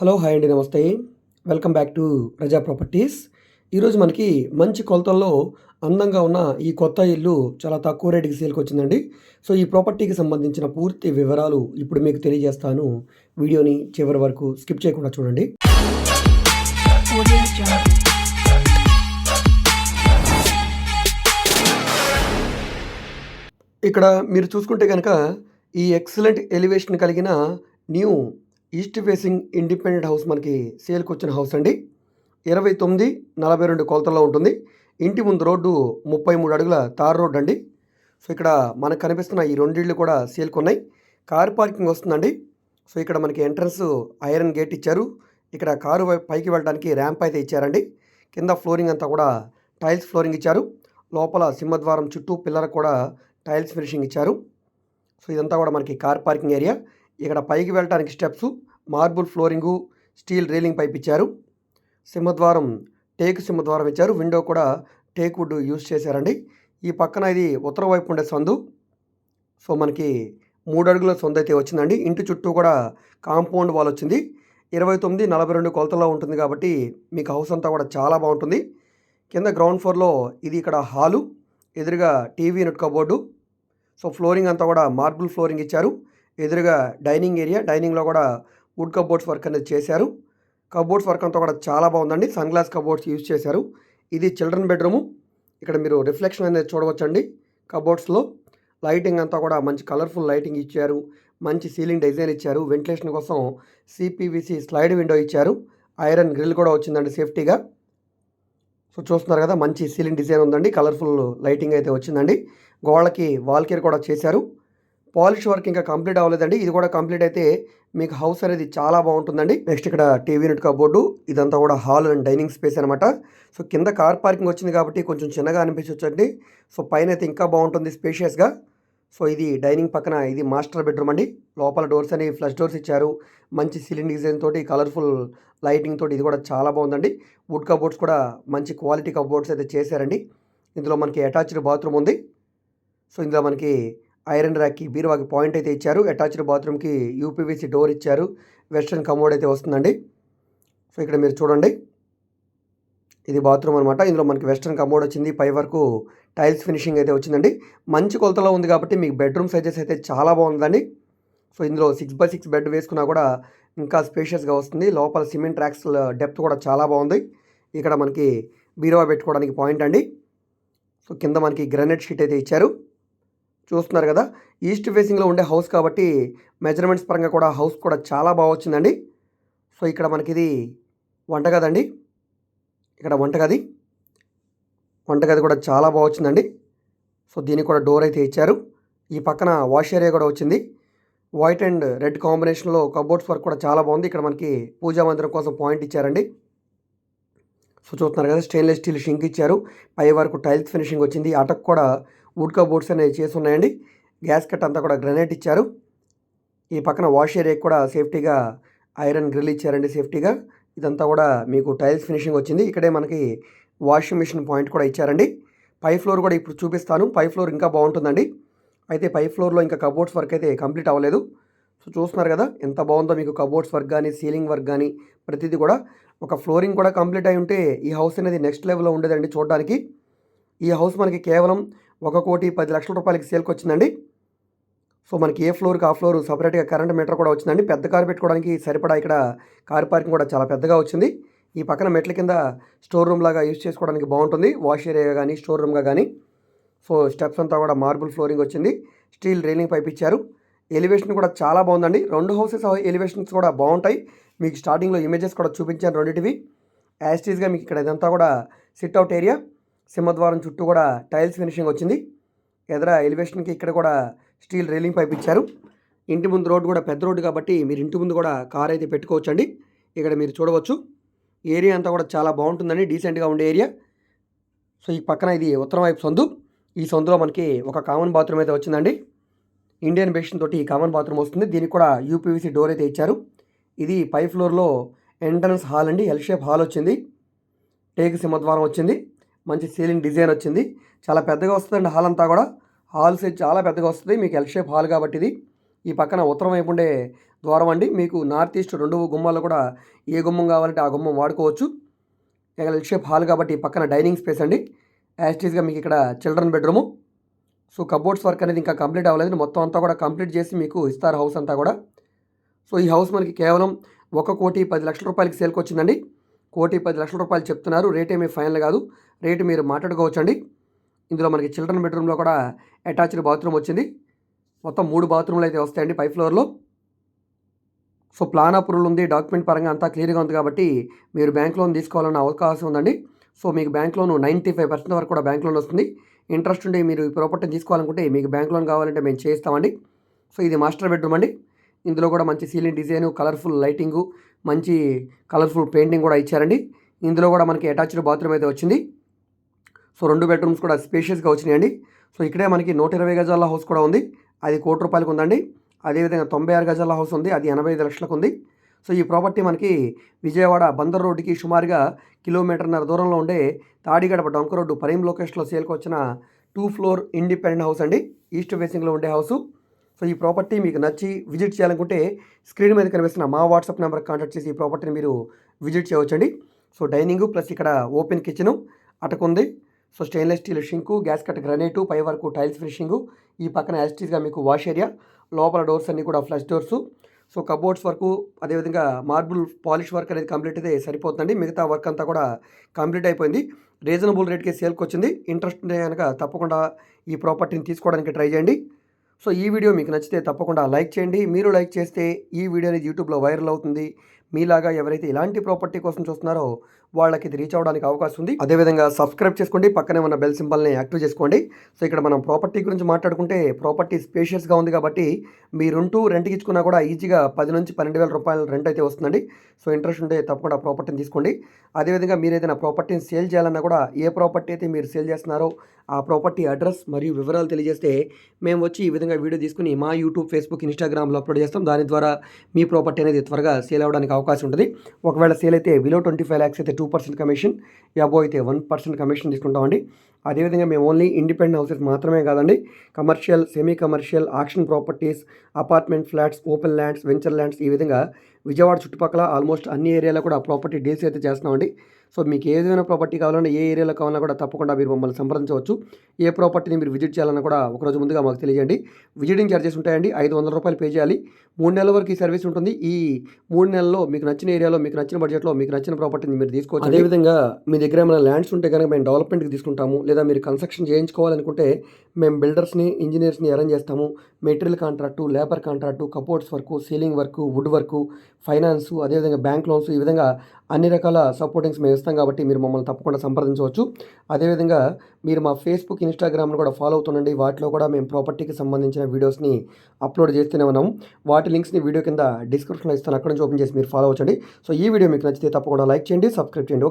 Hello hi అండి నమస్తే. Welcome back to Praja properties. ఈరోజు మనకి మంచి కొలతల్లో అందంగా ఉన్న ఈ కొత్త ఇల్లు చాలా తక్కువ రేటుకి సేల్కి వచ్చిందండి. సో ఈ ప్రాపర్టీకి సంబంధించిన పూర్తి వివరాలు ఇప్పుడు మీకు తెలియజేస్తాను. వీడియోని చివరి వరకు స్కిప్ చేయకుండా చూడండి. ఇక్కడ మీరు చూసుకుంటే కనుక ఈ ఎక్సలెంట్ ఎలివేషన్ కలిగిన new east facing independent house మనకి సేల్కి వచ్చిన హౌస్ అండి. ఇరవై తొమ్మిది నలభై రెండు కొలతల్లో ఉంటుంది. ఇంటి ముందు రోడ్డు ముప్పై మూడు అడుగుల తార్ రోడ్డు అండి. సో ఇక్కడ మనకు కనిపిస్తున్న ఈ రెండిళ్ళు కూడా సేల్కి ఉన్నాయి. కార్ పార్కింగ్ వస్తుందండి. సో ఇక్కడ మనకి ఎంట్రన్స్ ఐరన్ గేట్ ఇచ్చారు. ఇక్కడ కారు పైకి వెళ్ళడానికి ర్యాంప్ అయితే ఇచ్చారండి. కింద ఫ్లోరింగ్ అంతా కూడా టైల్స్ ఫ్లోరింగ్ ఇచ్చారు. లోపల సింహద్వారం చుట్టూ పిల్లర్ కూడా టైల్స్ ఫినిషింగ్ ఇచ్చారు. సో ఇదంతా కూడా మనకి కార్ పార్కింగ్ ఏరియా. ఇక్కడ పైకి వెళ్ళటానికి steps marble flooring steel railing pipe ఇచ్చారు. సింహద్వారం టేక్ సింహద్వారం ఇచ్చారు. విండో కూడా టేక్ వుడ్ యూస్ చేశారండి. ఈ పక్కన ఇది ఉత్తర వైపు ఉండే సందు. సో మనకి మూడు అడుగుల సొంత అయితే వచ్చిందండి. ఇంటి చుట్టూ కూడా కాంపౌండ్ వాల్ వచ్చింది. ఇరవై తొమ్మిది నలభై రెండు కొలతల్లో ఉంటుంది కాబట్టి మీకు హౌస్ అంతా కూడా చాలా బాగుంటుంది. కింద గ్రౌండ్ ఫ్లోర్లో ఇది ఇక్కడ హాలు ఎదురుగా TV unit cupboard. So flooring అంతా కూడా మార్బుల్ ఫ్లోరింగ్ ఇచ్చారు. ఎదురుగా డైనింగ్ ఏరియా. డైనింగ్లో కూడా వుడ్ కబోర్డ్స్ వర్క్ అనేది చేశారు. కబోర్డ్స్ వర్క్ అంతా కూడా చాలా బాగుందండి. సన్ గ్లాస్ కబోర్డ్స్ యూజ్ చేశారు. ఇది చిల్డ్రన్ బెడ్రూము. ఇక్కడ మీరు రిఫ్లెక్షన్ అనేది చూడవచ్చండి కబోర్డ్స్లో. లైటింగ్ అంతా కూడా మంచి కలర్ఫుల్ లైటింగ్ ఇచ్చారు. మంచి సీలింగ్ డిజైన్ ఇచ్చారు. వెంటిలేషన్ కోసం సిపివిసి స్లైడ్ విండో ఇచ్చారు. ఐరన్ గ్రిల్ కూడా వచ్చిందండి సేఫ్టీగా. సో చూస్తున్నారు కదా మంచి సీలింగ్ డిజైన్ ఉందండి. కలర్ఫుల్ లైటింగ్ అయితే వచ్చిందండి. గోడలకి వాల్ కేర్ కూడా చేశారు. పాలిష్ వర్క్ ఇంకా కంప్లీట్ అవ్వలేదండి. ఇది కూడా కంప్లీట్ అయితే మీకు హౌస్ అనేది చాలా బాగుంటుందండి. నెక్స్ట్ ఇక్కడ టీవీ యూనిట్ కబోర్డు ఇదంతా కూడా హాల్ అండ్ డైనింగ్ స్పేస్ అనమాట సో కింద కార్ పార్కింగ్ వచ్చింది కాబట్టి కొంచెం చిన్నగా అనిపించవచ్చండి సో పైన అయితే ఇంకా బాగుంటుంది స్పేషియస్గా. సో ఇది డైనింగ్ పక్కన ఇది మాస్టర్ బెడ్రూమ్ అండి. లోపల డోర్స్ అని ఫ్లష్ డోర్స్ ఇచ్చారు. మంచి సీలింగ్ డిజైన్ తోటి కలర్ఫుల్ లైటింగ్ తోటి ఇది కూడా చాలా బాగుందండి. వుడ్ కబోర్డ్స్ కూడా మంచి క్వాలిటీ కబోర్డ్స్ అయితే చేశారండి. ఇందులో మనకి అటాచ్డ్ బాత్రూమ్ ఉంది. సో ఇందులో మనకి ఐరన్ ర్యాక్కి బీరువాకి పాయింట్ అయితే ఇచ్చారు. అటాచ్డ్ బాత్రూమ్కి యూపీవీసీ డోర్ ఇచ్చారు. వెస్ట్రన్ కమోడ్ అయితే వస్తుందండి. సో ఇక్కడ మీరు చూడండి. ఇది బాత్రూమ్ అనమాట ఇందులో మనకి వెస్ట్రన్ కమోడ్ వచ్చింది. పై వరకు టైల్స్ ఫినిషింగ్ అయితే వచ్చిందండి. మంచి కొలతలో ఉంది కాబట్టి మీకు బెడ్రూమ్ సైజెస్ అయితే చాలా బాగుందండి. సో ఇందులో సిక్స్ బై సిక్స్ బెడ్ వేసుకున్నా కూడా ఇంకా స్పేషియస్గా వస్తుంది. లోపల సిమెంట్ ర్యాక్స్ డెప్త్ కూడా చాలా బాగుంది. ఇక్కడ మనకి బీరువా పెట్టుకోవడానికి పాయింట్ అండి. సో కింద మనకి గ్రానైట్ షీట్ అయితే ఇచ్చారు. చూస్తున్నారు కదా. ఈస్ట్ ఫేసింగ్లో ఉండే హౌస్ కాబట్టి మెజర్మెంట్స్ పరంగా కూడా హౌస్ కూడా చాలా బాగా వచ్చిందండి. సో ఇక్కడ మనకి ఇది వంటగదండి. ఇక్కడ వంటగది. వంటగది కూడా చాలా బాగా వచ్చిందండి. సో దీనికి కూడా డోర్ అయితే ఇచ్చారు. ఈ పక్కన వాష్ ఏరియా కూడా వచ్చింది. వైట్ అండ్ రెడ్ కాంబినేషన్లో కబోర్డ్స్ వర్క్ కూడా చాలా బాగుంది. ఇక్కడ మనకి పూజా మందిరం కోసం పాయింట్ ఇచ్చారండి. సో చూస్తున్నారు కదా స్టెయిన్లెస్ స్టీల్ షింక్ ఇచ్చారు. పై వరకు టైల్స్ ఫినిషింగ్ వచ్చింది. అటక్ కూడా వుడ్ బోర్డ్స్ అనేవి చేసి ఉన్నాయండి గ్యాస్ కట్ అంతా కూడా గ్రనైట్ ఇచ్చారు. ఈ పక్కన వాష్ ఏరియాకి కూడా సేఫ్టీగా ఐరన్ గ్రిల్ ఇచ్చారండి సేఫ్టీగా. ఇదంతా కూడా మీకు టైల్స్ ఫినిషింగ్ వచ్చింది. ఇక్కడే మనకి వాషింగ్ మిషన్ పాయింట్ కూడా ఇచ్చారండి. పై ఫ్లోర్ కూడా ఇప్పుడు చూపిస్తాను. పై ఫ్లోర్ ఇంకా బాగుంటుందండి. అయితే పై ఫ్లోర్లో ఇంకా కబోర్డ్స్ వర్క్ అయితే కంప్లీట్ అవ్వలేదు. సో చూస్తున్నారు కదా ఎంత బాగుందో మీకు కబోర్డ్స్ వర్క్ కానీ సీలింగ్ వర్క్ కానీ ప్రతిదీ కూడా. ఒక ఫ్లోరింగ్ కూడా కంప్లీట్ అయి ఉంటే ఈ హౌస్ అనేది నెక్స్ట్ లెవెల్లో ఉండేదండి చూడడానికి. ఈ హౌస్ మనకి కేవలం ఒక కోటి పది లక్షల రూపాయలకి సేల్కి వచ్చిందండి. సో మనకి ఏ ఫ్లోర్కి ఆ ఫ్లోర్ సపరేట్గా కరెంట్ మీటర్ కూడా వచ్చిందండి. పెద్ద కారు పెట్టుకోవడానికి సరిపడా ఇక్కడ కార్ పార్కింగ్ కూడా చాలా పెద్దగా వచ్చింది. ఈ పక్కన మెట్ల కింద స్టోర్ రూమ్ లాగా యూజ్ చేసుకోవడానికి బాగుంటుంది. వాష్ ఏరియా కానీ స్టోర్ రూమ్గా కానీ సో స్టెప్స్ అంతా కూడా మార్బుల్ ఫ్లోరింగ్ వచ్చింది. స్టీల్ రైలింగ్ పైప్ ఇచ్చారు. ఎలివేషన్ కూడా చాలా బాగుందండి. రెండు హౌసెస్ ఎలివేషన్స్ కూడా బాగుంటాయి. మీకు స్టార్టింగ్లో ఇమేజెస్ కూడా చూపించాను రెండింటివి. యాస్టీస్గా మీకు ఇక్కడ ఇదంతా కూడా సిట్ అవుట్ ఏరియా. సింహద్వారం చుట్టూ కూడా టైల్స్ ఫినిషింగ్ వచ్చింది. ఎదర ఎలివేషన్కి ఇక్కడ కూడా స్టీల్ రైలింగ్ పైప్ ఇచ్చారు. ఇంటి ముందు రోడ్డు కూడా పెద్ద రోడ్డు కాబట్టి మీరు ఇంటి ముందు కూడా కార్ అయితే పెట్టుకోవచ్చండి. ఇక్కడ మీరు చూడవచ్చు. ఏరియా అంతా కూడా చాలా బాగుంటుందండి. డీసెంట్గా ఉండే ఏరియా. సో ఈ పక్కన ఇది ఉత్తరం వైపు సందు. ఈ సందులో మనకి ఒక కామన్ బాత్రూమ్ అయితే వచ్చిందండి. ఇండియన్ బేషన్ తోటి ఈ కామన్ బాత్రూమ్ వస్తుంది. దీనికి కూడా యూపీవీసీ డోర్ అయితే ఇచ్చారు. ఇది పై ఫ్లోర్లో ఎంట్రన్స్ హాల్ అండి. ఎల్ షేప్ హాల్ వచ్చింది. టేక్ సింహద్వారం వచ్చింది. మంచి సీలింగ్ డిజైన్ వచ్చింది. చాలా పెద్దగా వస్తుందండి హాల్ అంతా కూడా. హాల్ సైజ్ చాలా పెద్దగా వస్తుంది. మీకు ఎల్ షేప్ హాల్ కాబట్టి ఇది. ఈ పక్కన ఉత్తరం వైపు ఉండే ద్వారం అండి. మీకు నార్త్ ఈస్ట్ రెండు గుమ్మాల్లో కూడా ఏ గుమ్మం కావాలంటే ఆ గుమ్మం వాడుకోవచ్చు. ఇక ఎల్ షేప్ హాల్ కాబట్టి ఈ పక్కన డైనింగ్ స్పేస్ అండి. యాస్టీస్గా మీకు ఇక్కడ children bedroom so cupboards work అనేది ఇంకా కంప్లీట్ అవ్వలేదు. మొత్తం అంతా కూడా కంప్లీట్ చేసి మీకు ఇస్తారు హౌస్ అంతా కూడా. సో ఈ హౌస్ మనకి కేవలం ఒక కోటి పది లక్షల రూపాయలకి సేల్కి వచ్చిందండి. కోటి పది లక్షల రూపాయలు చెప్తున్నారు. రేట్ ఏమీ ఫైనల్ కాదు. రేటు మీరు మాట్లాడుకోవచ్చండి. ఇందులో మనకి చిల్డ్రన్ బెడ్రూమ్లో కూడా అటాచ్డ్ బాత్రూమ్ వచ్చింది. మొత్తం మూడు బాత్రూమ్లు అయితే వస్తాయండి పై ఫ్లోర్లో. సో ప్లాన్ అప్రూవల్ ఉంది. డాక్యుమెంట్ పరంగా అంతా క్లియర్గా ఉంది కాబట్టి మీరు బ్యాంక్ లోన్ తీసుకోవాలన్న అవకాశం ఉందండి. సో మీకు bank loan ninety five percent వరకు కూడా బ్యాంక్ లోన్ వస్తుంది. ఇంట్రెస్ట్ ఉండి మీరు ఈ ప్రాపర్టీని తీసుకోవాలనుకుంటే మీకు బ్యాంక్ లోన్ కావాలంటే మేము చేస్తామండి సో ఇది మాస్టర్ బెడ్రూమ్ అండి. ఇందులో కూడా మంచి సీలింగ్ డిజైన్ కలర్ఫుల్ లైటింగు మంచి కలర్ఫుల్ పెయింటింగ్ కూడా ఇచ్చారండి. ఇందులో కూడా మనకి అటాచ్డ్ బాత్రూమ్ అయితే వచ్చింది. సో రెండు బెడ్రూమ్స్ కూడా స్పేషియస్గా వచ్చినాయండి. సో ఇక్కడే మనకి నూట ఇరవై గజాల హౌస్ కూడా ఉంది. అది కోటి రూపాయలకు ఉందండి. అదేవిధంగా తొంభై ఆరు గజాల హౌస్ ఉంది. అది ఎనభై ఐదు లక్షలకు ఉంది. సో ఈ ప్రాపర్టీ మనకి విజయవాడ బందర్ రోడ్డుకి సుమారుగా కిలోమీటర్న్నర దూరంలో ఉండే తాడిగడప డొంక రోడ్డు ప్రైమ్ లొకేషన్లో సేల్కి వచ్చిన టూ ఫ్లోర్ ఇండిపెండెంట్ హౌస్ అండి. ఈస్ట్ ఫేసింగ్లో ఉండే హౌసు సో ఈ ప్రాపర్టీ మీకు నచ్చి విజిట్ చేయాలనుకుంటే స్క్రీన్ మీద కనిపిస్తున్న మా వాట్సాప్ నెంబర్ కాంటాక్ట్ చేసి ఈ ప్రాపర్టీని మీరు విజిట్ చేయవచ్చండి. సో డైనింగ్ ప్లస్ ఇక్కడ open kitchen అటకుంది so stainless steel sink gas cut granite పై వరకు టైల్స్ ఫినిషింగు ఈ పక్కన యాస్టీస్గా మీకు వాష్ ఏరియా లోపల డోర్స్ అన్నీ కూడా ఫ్లష్ డోర్సు. సో కబోర్డ్స్ వరకు అదేవిధంగా మార్బుల్ పాలిష్ వర్క్ అనేది కంప్లీట్ అయితే సరిపోతుందండి. మిగతా వర్క్ అంతా కూడా కంప్లీట్ అయిపోయింది. రీజనబుల్ రేట్కి సేల్కి వచ్చింది ఇంట్రెస్ట్ ఉంటే కనుక తప్పకుండా ఈ ప్రాపర్టీని తీసుకోవడానికి ట్రై చేయండి. సో ఈ వీడియో మీకు నచ్చితే తప్పకుండా లైక్ చేయండి. మీరు లైక్ చేస్తే ఈ వీడియో అనేది యూట్యూబ్లో వైరల్ అవుతుంది. మీలాగా ఎవరైతే ఇలాంటి ప్రాపర్టీ కోసం చూస్తున్నారో వాళ్ళకి ఇది రీచ్ అవ్వడానికి అవకాశం ఉంది. అదేవిధంగా సబ్స్క్రైబ్ చేసుకోండి. పక్కనే ఉన్న బెల్ సింబల్ని యాక్టివ్ చేసుకోండి. సో ఇక్కడ మనం ప్రాపర్టీ గురించి మాట్లాడుకుంటే ప్రాపర్టీ స్పేషియస్గా ఉంది కాబట్టి మీరుంటూ రెంట్కి ఇచ్చుకున్నా కూడా ఈజీగా పది నుంచి పన్నెండు వేల రూపాయల రెంట్ అయితే వస్తుందండి. సో ఇంట్రెస్ట్ ఉంటే తప్పకుండా ప్రాపర్టీని తీసుకోండి. అదేవిధంగా మీరు ఏదైనా ప్రాపర్టీని సేల్ చేయాలన్నా కూడా ఏ ప్రాపర్టీ అయితే మీరు సేల్ చేస్తున్నారో ఆ ప్రాపర్టీ అడ్రస్ మరియు వివరాలు తెలియజేస్తే మేము వచ్చి ఈ విధంగా వీడియో తీసుకుని మా యూట్యూబ్ ఫేస్బుక్ ఇన్స్టాగ్రామ్లో అప్లోడ్ చేస్తాం. దాని ద్వారా మీ ప్రాపర్టీ అనేది త్వరగా సేల్ అవ్వడానికి అవకాశం ఉంటుంది. ఒకవేళ సేల్ అయితే బిలో ట్వంటీ ఫైవ్ ల్యాక్స్ అయితే టూ పర్సెంట్ కమిషన్ అబో అయితే వన్ పర్సెంట్ కమిషన్ తీసుకుంటామండి. అదేవిధంగా మేము ఓన్లీ ఇండిపెండెంట్ హౌసెస్ మాత్రమే కాదండి commercial semi commercial auction properties apartment flats open lands venture lands ఈ విధంగా విజయవాడ చుట్టుపక్కల ఆల్మోస్ట్ అన్ని ఏరియాలో కూడా ప్రాపర్టీ డీల్స్ అయితే చేస్తున్నామండి. సో మీకు ఏదైనా ప్రాపర్టీ కావాలన్నా ఏ ఏరియాలో కావాలన్నా కూడా తప్పకుండా మీరు మమ్మల్ని సంప్రదించవచ్చు. ఏ ప్రాపర్టీని మీరు విజిట్ చేయాలన్నా కూడా ఒకరోజు ముందుగా మాకు తెలియజేయండి. విజిటింగ్ ఛార్జెస్ ఉంటాయండి. ఐదు వందల రూపాయలు పే చేయాలి. మూడు నెలల వరకు ఈ సర్వీస్ ఉంటుంది. ఈ మూడు నెలల్లో మీకు నచ్చిన ఏరియాలో మీకు నచ్చిన బడ్జెట్లో మీకు నచ్చిన ప్రాపర్టీని మీరు తీసుకోవచ్చు. అదేవిధంగా మీ దగ్గర ఏమైనా ల్యాండ్స్ ఉంటే కనుక మేము డెవలప్మెంట్కి తీసుకుంటాము. లేదా మీరు కన్స్ట్రక్షన్ చేయించుకోవాలనుకుంటే మేము బిల్డర్స్ని ఇంజనీర్స్ని అరేంజ్ చేస్తాము. Material contract labour contract cupboards work ceiling work wood work finance అదేవిధంగా బ్యాంక్ లోన్స్ ఈ విధంగా అన్ని రకాల సపోర్టింగ్స్ మేము ఇస్తాం కాబట్టి మీరు మమ్మల్ని తప్పకుండా సంప్రదించవచ్చు. అదేవిధంగా మీరు మా ఫేస్బుక్ ఇన్స్టాగ్రామ్ను కూడా ఫాలో అవుతుండండి. వాటిలో కూడా మేము ప్రాపర్టీకి సంబంధించిన వీడియోస్ని అప్లోడ్ చేస్తూనే ఉన్నాం. వాటి లింక్స్ని వీడియో కింద డిస్క్రిప్షన్లో ఇస్తాను. అక్కడ నుంచి ఓపెన్ చేసి మీరు ఫాలో అవ్వండి సో ఈ వీడియో మీకు నచ్చితే తప్పకుండా లైక్ చేయండి సబ్స్క్రైబ్ చేయండి.